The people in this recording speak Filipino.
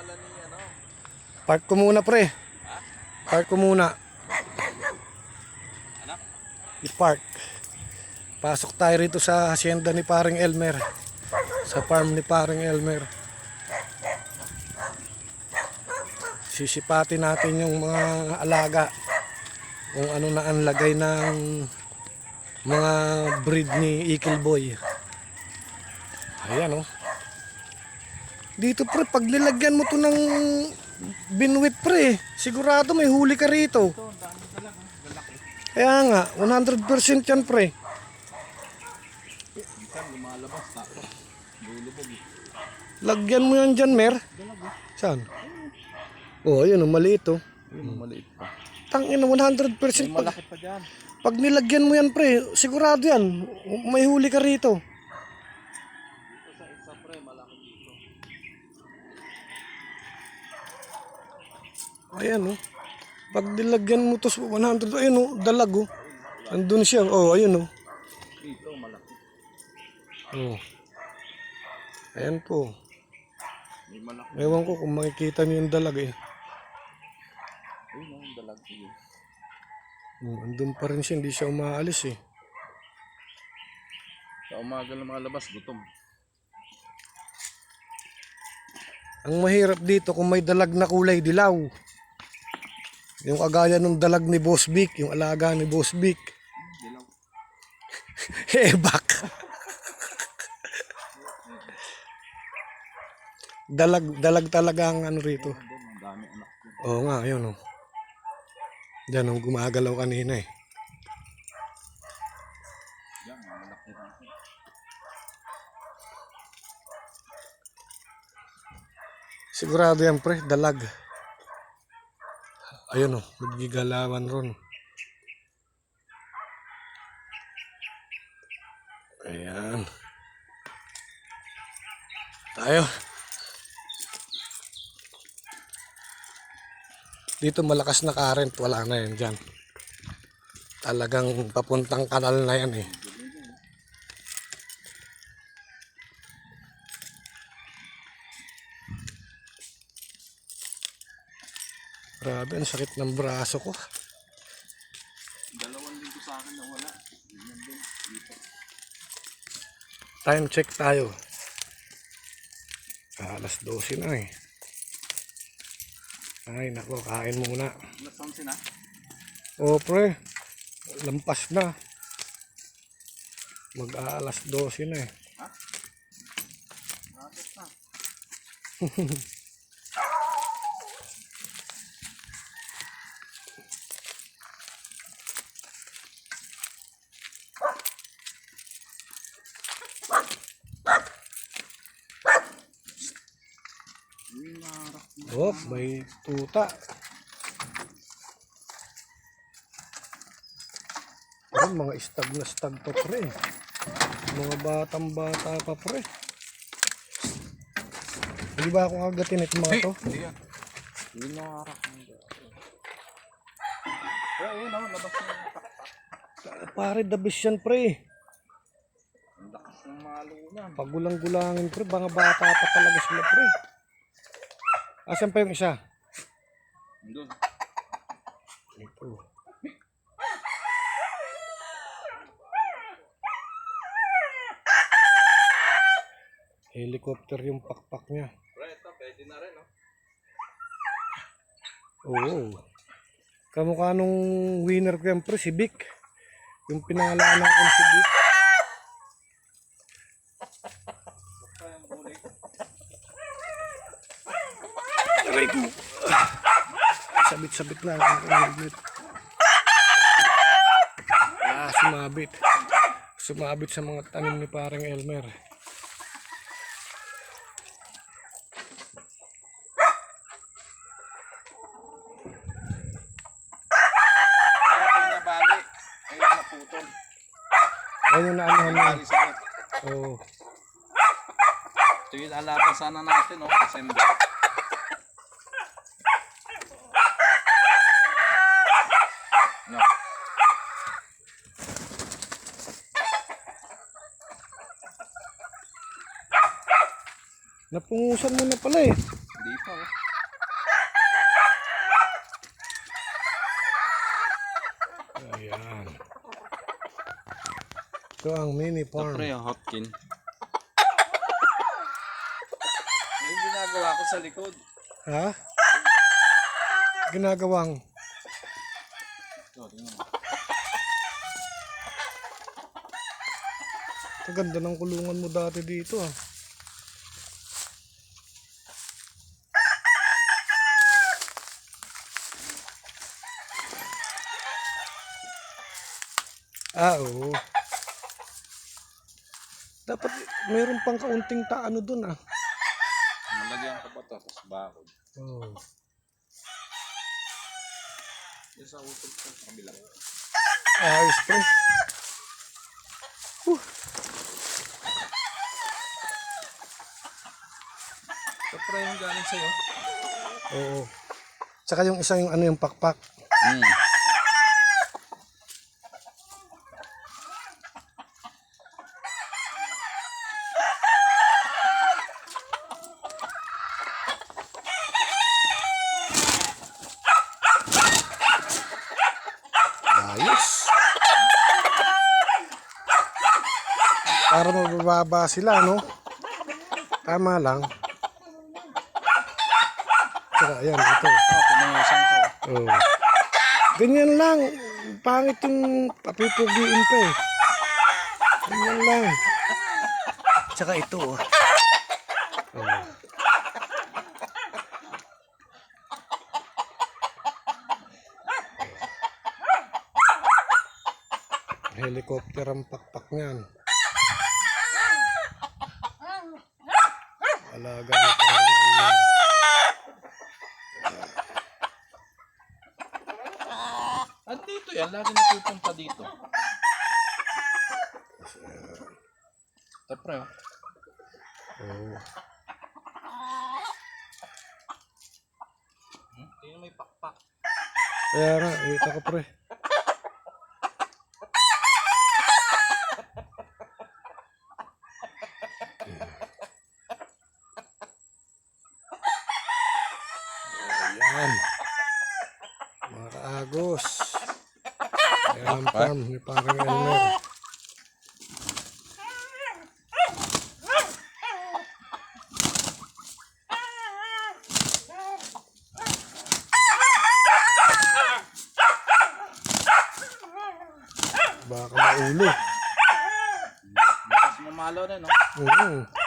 pala ni ano. Park ko muna pre. Park ko muna. Ano? I-park. Pasok tayo rito sa hacienda ni paring Elmer. Sa farm ni paring Elmer. Sisipatin natin yung mga alaga. Kung ano na ang lagay ng mga breed ni Eagle Boy. Ayan oh. Dito pre, pag nilagyan mo to ng binwit pre, sigurado may huli ka rito. Ang. Kaya nga, 100% yan pre. Lagyan mo yan dyan, Mer. Oh. Saan? Oh, ayun, maliit oh. Yun, maliit pa. Tangina, 100% May pag, malaki pa dyan. pag nilagyan mo yan pre, sigurado yan. May huli ka rito. Ito sa isa pre, malaki dito. Ayan oh. Pag nilagyan mo to sa 100, ayun oh, dalag oh. Andun siya, oh, ayun oh. Dito, malaki. Oh. Ayan po. Ewan ko kung makikita niyo yung dalag eh. Ayun, ang dalag. Sige. Oh, andun pa rin siya, hindi siya umaalis eh. Sa umaga ng mga labas, gutom. Ang mahirap dito kung may dalag na kulay dilaw. Yung kagaya ng dalag ni Boss Vic, yung alaga ni Boss Vic. Dilaw. Eh, dalag, dalag talaga ang ano rito. Ang. Oo nga, ayun oh. Diyan, oh, gumagalaw kanina eh. Ang. Sigurado yan pre, dalag. Ayun oh, nagigalawan ron. Ayan. Tayo. Dito malakas na current, wala na yan dyan. Talagang papuntang kanal na yan eh. Grabe, ang sakit ng braso ko. Dalawang linggo sa akin na wala. Dito. Time check tayo. Alas 12 na eh. Ay, nako, kain muna. Nasaan sina? O, pre. Lampas na. Mag-aalas 12 na eh. Na. Uy, narak na. Oh, may tuta. Ay, mga stag na stag pa pre. Mga batang bata pa pre. Hindi ba ako agatin itong mga to? Hindi yan. Narak na. Kaya yun, oh, labas na yung taktak. Pare, the best yan pre. Ang lakas ng malunan. Pag gulang-gulangin pre, mga bata pa talaga sila pre. Asan pa yung isa? Doon. Ito. Helicopter yung pakpak niya. Pre, ito, pwede na rin, oh. Oo. Kamukha nung winner ko yan pre, si Vic. Yung pinangalanan ko si Vic. Basta yung huli. Aray ko. Sabit-sabit na ang helmet. Ah, sumabit. Sumabit sa mga tanim ni parang Elmer. Ayun na ano. Bali sa Oh. Ito yung alaban sana natin, oh. December. Napungusan mo na pala eh. Hindi pa oh. Ayan. Ito ang mini Ito farm. pre, yung hotkin. Yung ginagawa ko sa likod. Ha? Ginagawang Ito, tingnan mo. Kaganda ng kulungan mo dati dito ah. Ah, oo. Dapat mayroon pang kaunting taano dun ah. Malagyan pa to, tapos bakod. Oh. Yung sa utol ko, sa kabila. Ayos pre. Ito pre, yung galing sa'yo. Oo. Tsaka yung isang yung ano yung pakpak. Hmm. Para mabababa sila, no? Tama lang. Tsaka, ayan, ito. Ito, pinuhusan ko. Oh. Ganyan lang. Pangit yung papipugiin pa eh. Ganyan lang. Tsaka ito. Oh. Oh. Helicopter ang pakpak niyan. Alaga na parang Andito yan, lagi napupunta dito. Ito pre, oh. Oh. Hmm? Tingnan mo yung pakpak. Kaya nga, kita ko pre. Ayan. Mga kaagos. Ayan ang farm ni parang Elmer. Baka maulo. Bakas mamalo na, no? Oo.